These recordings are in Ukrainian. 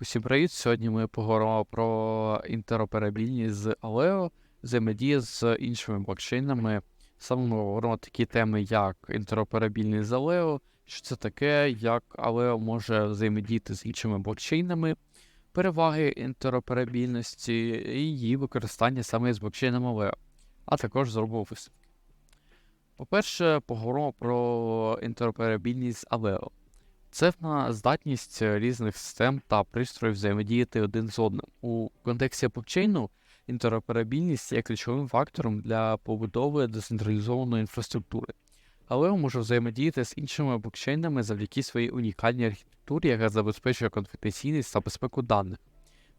Усім привіт! Сьогодні ми поговоримо про інтероперабільність з Aleo, взаємодія з іншими блокчейнами. Саме ми говоримо такі теми, як інтероперабільність з Aleo, що це таке, як Aleo може взаємодіяти з іншими блокчейнами, переваги інтероперабільності і її використання саме з блокчейном Aleo, а також зробимо висновки. По-перше, поговоримо про інтероперабільність з Aleo. Це здатність різних систем та пристроїв взаємодіяти один з одним. У контексті блокчейну інтероперабільність є ключовим фактором для побудови децентралізованої інфраструктури. Але може взаємодіяти з іншими блокчейнами завдяки своїй унікальній архітектурі, яка забезпечує конфіденційність та безпеку даних.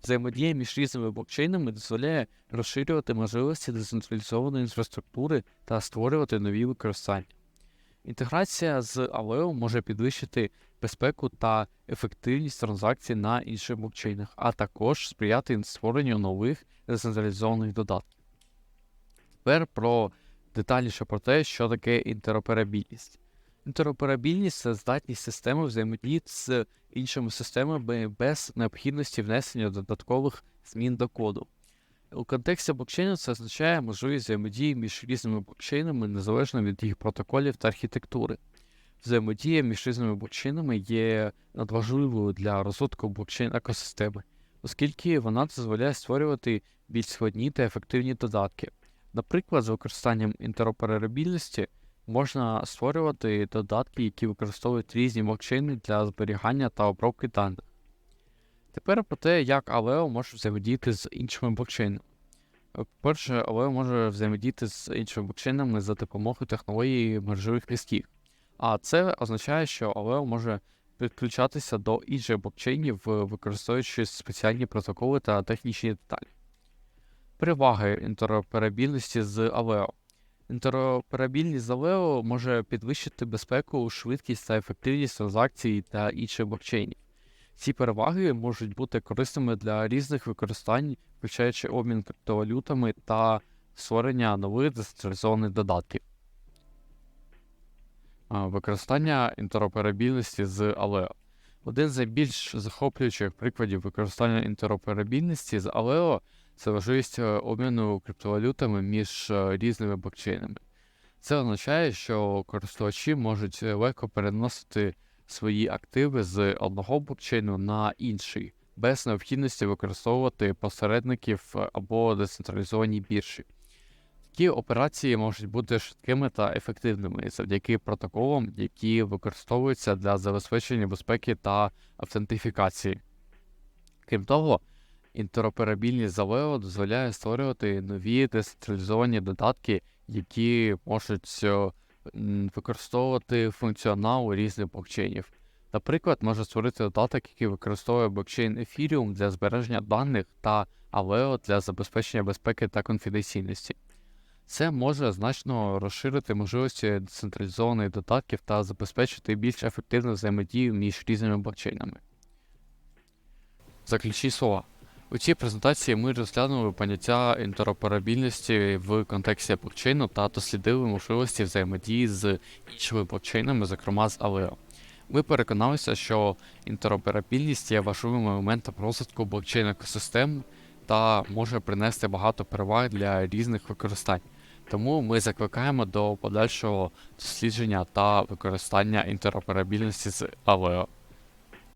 Взаємодія між різними блокчейнами дозволяє розширювати можливості децентралізованої інфраструктури та створювати нові використання. Інтеграція з Aleo може підвищити безпеку та ефективність транзакцій на інших блокчейнах, а також сприяти створенню нових децентралізованих додатків. Тепер про детальніше про те, що таке інтероперабільність. Інтероперабільність це здатність системи взаємодіяти з іншими системами без необхідності внесення додаткових змін до коду. У контексті блокчейну це означає можливість взаємодії між різними блокчейнами незалежно від їх протоколів та архітектури. Взаємодія між різними блокчейнами є надважливою для розвитку блокчейн екосистеми, оскільки вона дозволяє створювати більш складні та ефективні додатки. Наприклад, з використанням інтероперабільності можна створювати додатки, які використовують різні блокчейни для зберігання та обробки даних. Тепер про те, як Aleo може взаємодіяти з іншими блокчейнами. По-перше, Aleo може взаємодіяти з іншими блокчейнами за допомогою технології мережевих лістків. А це означає, що Aleo може підключатися до інших блокчейнів, використовуючи спеціальні протоколи та технічні деталі. Переваги інтероперабільності з Aleo. Інтероперабільність з Aleo може підвищити безпеку, швидкість та ефективність транзакцій та інших блокчейнів. Ці переваги можуть бути корисними для різних використань, включаючи обмін криптовалютами та створення нових децентралізованих додатків. Використання інтероперабільності з Aleo. Один з найбільш захоплюючих прикладів використання інтероперабільності з Aleo це можливість обміну криптовалютами між різними блокчейнами. Це означає, що користувачі можуть легко переносити свої активи з одного блокчейну на інший, без необхідності використовувати посередників або децентралізовані біржі. Такі операції можуть бути швидкими та ефективними завдяки протоколам, які використовуються для забезпечення безпеки та автентифікації. Крім того, інтероперабільність з дозволяє створювати нові децентралізовані додатки, які можуть використовувати функціонал різних блокчейнів. Наприклад, може створити додаток, який використовує блокчейн Ethereum для збереження даних та Aleo для забезпечення безпеки та конфіденційності. Це може значно розширити можливості децентралізованих додатків та забезпечити більш ефективну взаємодію між різними блокчейнами. Заключні слова. У цій презентації ми розглянули поняття інтероперабільності в контексті блокчейну та дослідили можливості взаємодії з іншими блокчейнами, зокрема з Aleo. Ми переконалися, що інтероперабільність є важливим елементом розвитку блокчейн екосистем та може принести багато переваг для різних використань. Тому ми закликаємо до подальшого дослідження та використання інтероперабільності з Aleo.